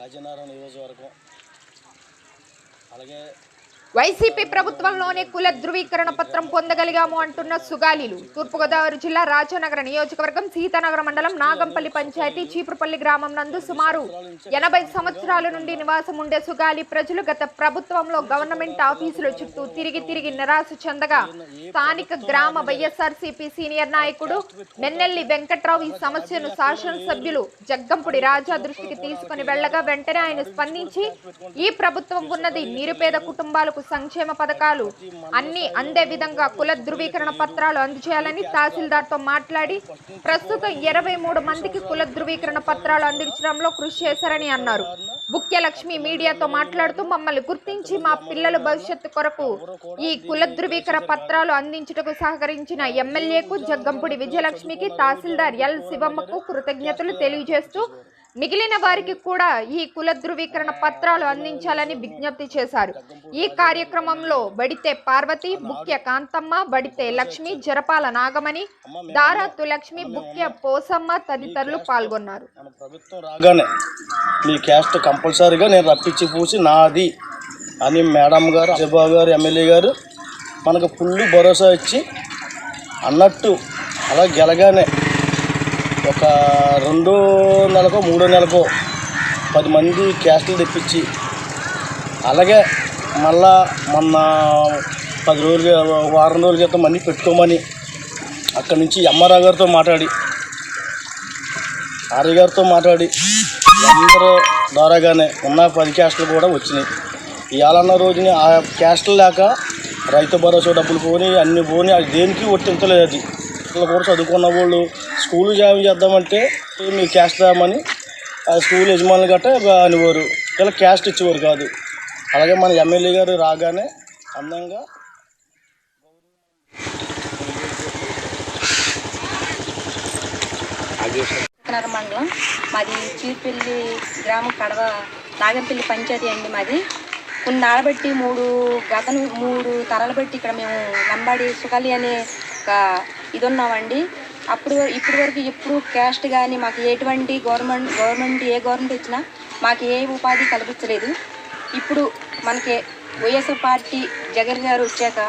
రాజనారాయణ నియోజకవర్గం. అలాగే వైసీపీ ప్రభుత్వంలోనే కుల ధృవీకరణ పత్రం పొందగలిగాము అంటున్న సుగాలీలు. తూర్పుగోదావరి జిల్లా రాజానగర నియోజకవర్గం సీతానగర మండలం నాగంపల్లి పంచాయతీ చీపురుపల్లి గ్రామం నందు సుమారు ఎనభై సంవత్సరాల నుండి నివాసం ఉండే సుగాలి ప్రజలు గత ప్రభుత్వంలో గవర్నమెంట్ ఆఫీసుల చుట్టూ తిరిగి తిరిగి నిరాశ చెందగా స్థానిక గ్రామ వైఎస్ఆర్సీపీ సీనియర్ నాయకుడు నెన్నెల్లి వెంకట్రావు ఈ సమస్యను శాసనసభ్యులు జగ్గంపుడి రాజా దృష్టికి తీసుకుని వెళ్ళగా వెంటనే ఆయన స్పందించి ఈ ప్రభుత్వం ఉన్నది నిరుపేద కుటుంబాలకు సంక్షేమ పథకాలు అన్ని అందే విధంగా కుల ధృవీకరణ పత్రాలు అందజేయాలని తహసీల్దార్తో మాట్లాడి ప్రస్తుతం ఇరవై మూడు మందికి కుల ధృవీకరణ పత్రాలు అందించడంలో కృషి చేశారని అన్నారు. ముఖ్యలక్ష్మి మీడియాతో మాట్లాడుతూ మమ్మల్ని గుర్తించి మా పిల్లల భవిష్యత్తు కొరకు ఈ కుల ధృవీకరణ పత్రాలు అందించుటకు సహకరించిన ఎమ్మెల్యేకు జగ్గంపుడి విజయలక్ష్మికి తహసీల్దార్ ఎల్ శివమ్మకు కృతజ్ఞతలు తెలియజేస్తూ మిగిలిన వారికి కూడా ఈ కుల ధృవీకరణ పత్రాలు అందించాలని విజ్ఞప్తి చేశారు. ఈ కార్యక్రమంలో బడితే పార్వతి బుక్య కాంతమ్మ బడితే లక్ష్మి జరపాల నాగమణి దారాతు లక్ష్మి బుక్య పోసమ్మ తదితరులు పాల్గొన్నారు. మీ క్యాస్ట్ కంపల్సరీగా నేను రప్పించి పూసి నాది అని మేడం గారు అజబాబు గారు ఎమ్మెల్యే గారు మనకు ఫుల్ భరోసా ఇచ్చి అన్నట్టు అలా గెలగానే ఒక రెండో నెలకో మూడో నెలకో పది మంది క్యాస్టులు తెప్పించి అలాగే మళ్ళా మొన్న పది రోజులు వారం రోజుల క్రితం మనీ పెట్టుకోమని అక్కడి నుంచి ఎంఆర్ఆర్ గారితో మాట్లాడి ఆర్య గారితో మాట్లాడి అందరూ ద్వారాగానే ఉన్న పది క్యాస్టులు కూడా వచ్చినాయి. ఇవాళన్న రోజుని ఆ క్యాస్టులు లేక రైతు భరోసా డబ్బులు పోని అన్నీ పోని అది దేనికి వర్తించలేదు అది. ఇక్కడ కూడా చదువుకున్న వాళ్ళు స్కూల్ జాయిన్ చేద్దామంటే మీ క్యాస్ట్ రామని ఆ స్కూల్ యజమానులు గట్ట అనేవారు. ఇలా క్యాస్ట్ ఇచ్చేవారు కాదు. అలాగే మన ఎమ్మెల్యే గారు రాగానే అందంగా మండలం. మాది చీర్పల్లి గ్రామం కడవ నాగంపల్లి పంచాయతీ అండి మాది. కొన్ని నాడబెట్టి మూడు గత మూడు తరాలు బట్టి ఇక్కడ మేము లంబాడి సుఖాలి అనే ఒక ఇది ఉన్నామండి అప్పుడు వర- ఇప్పటి వరకు ఎప్పుడు క్యాస్ట్ కానీ మాకు ఎటువంటి గవర్నమెంట్ గవర్నమెంట్ ఏ గవర్నమెంట్ ఇచ్చినా మాకు ఏ ఉపాధి కల్పించలేదు. ఇప్పుడు మనకి వైఎస్ఆర్ పార్టీ జగన్ గారు వచ్చాక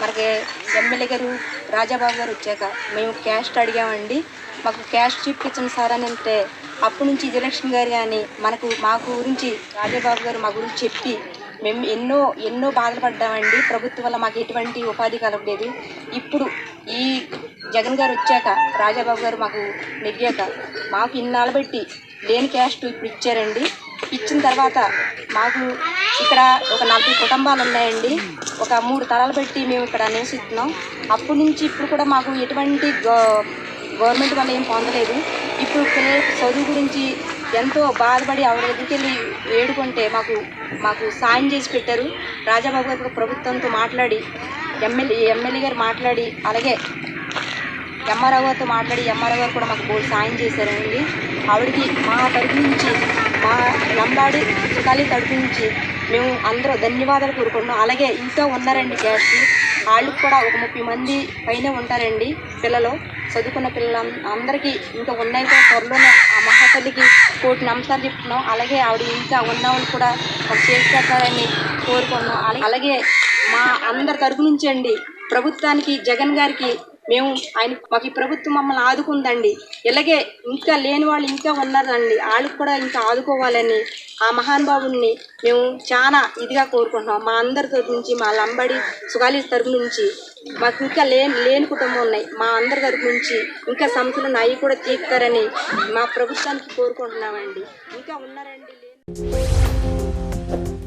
మనకి ఎమ్మెల్యే గారు రాజాబాబు గారు వచ్చాక మేము క్యాస్ట్ అడిగామండి. మాకు క్యాస్ట్ చూపించండి సార్ అని అంటే అప్పటి నుంచి విజయలక్ష్మి గారు కానీ మనకు మా గురించి రాజాబాబు గారు మా గురించి చెప్పి మేము ఎన్నో ఎన్నో బాధలు పడ్డామండి ప్రభుత్వం వల్ల మాకు ఎటువంటి ఉపాధి కలగలేదు ఇప్పుడు ఈ జగన్ గారు వచ్చాక రాజాబాబు గారు మాకు నెగ్గాక మాకు ఇన్నాళ్ళు బట్టి లేని క్యాస్ట్ ఇప్పుడు ఇచ్చారండి. ఇచ్చిన తర్వాత మాకు ఇక్కడ ఒక నలభై కుటుంబాలు ఉన్నాయండి. ఒక మూడు తరాలు పెట్టి మేము ఇక్కడ నివసిస్తున్నాం. అప్పటి నుంచి ఇప్పుడు కూడా మాకు ఎటువంటి గవర్నమెంట్ వల్ల ఏం పొందలేదు. ఇప్పుడు పిల్లల చదువు గురించి ఎంతో బాధపడి ఆవిడ దగ్గరికి వెళ్ళి వేడుకుంటే మాకు మాకు సాయం చేసి పెట్టారు. రాజాబాబు గారు ప్రభుత్వంతో మాట్లాడి ఎమ్మెల్యే ఎమ్మెల్యే గారు మాట్లాడి అలాగే ఎంఆర్ఓ గారితో మాట్లాడి ఎంఆర్ఓ గారు కూడా మాకు బోల్ సాయం చేశారండి. ఆవిడకి మా తరపు నుంచి మా లంబాడి సుఖాలి తరపు నుంచి మేము అందరూ ధన్యవాదాలు కోరుకుంటున్నాం. అలాగే ఇంకా ఉన్నారండి గ్యాస్ వాళ్ళకి కూడా ఒక ముప్పై మంది పైన ఉంటారండి పిల్లలు. చదువుకున్న పిల్లల అందరికీ ఇంకా ఉన్నాయి కూడా త్వరలోనే ఆ మహాతల్లికి కోటి నమస్కారం చెప్తున్నాం. అలాగే ఆవిడ ఇంకా ఉన్న వాళ్ళు కూడా చేస్తారని కోరుకున్నాం అలా- అలాగే మా అందరి తరపు నుంచి అండి ప్రభుత్వానికి జగన్ గారికి మేము ఆయన మాకు ఈ ప్రభుత్వం మమ్మల్ని ఆదుకుందండి. ఇలాగే ఇంకా లేని వాళ్ళు ఇంకా ఉన్నారండి. వాళ్ళకి కూడా ఇంకా ఆదుకోవాలని ఆ మహానుభావుని మేము చాలా ఇదిగా కోరుకుంటున్నాం. మా అందరి తరపు నుంచి మా లంబడి సుగాలి తరపు నుంచి మాకు ఇంకా లేని లేని కుటుంబం ఉన్నాయి. మా అందరి తరపు నుంచి ఇంకా సమస్యలు అవి కూడా తీర్తారని మా ప్రభుత్వానికి కోరుకుంటున్నామండి. ఇంకా ఉన్నారండి లేని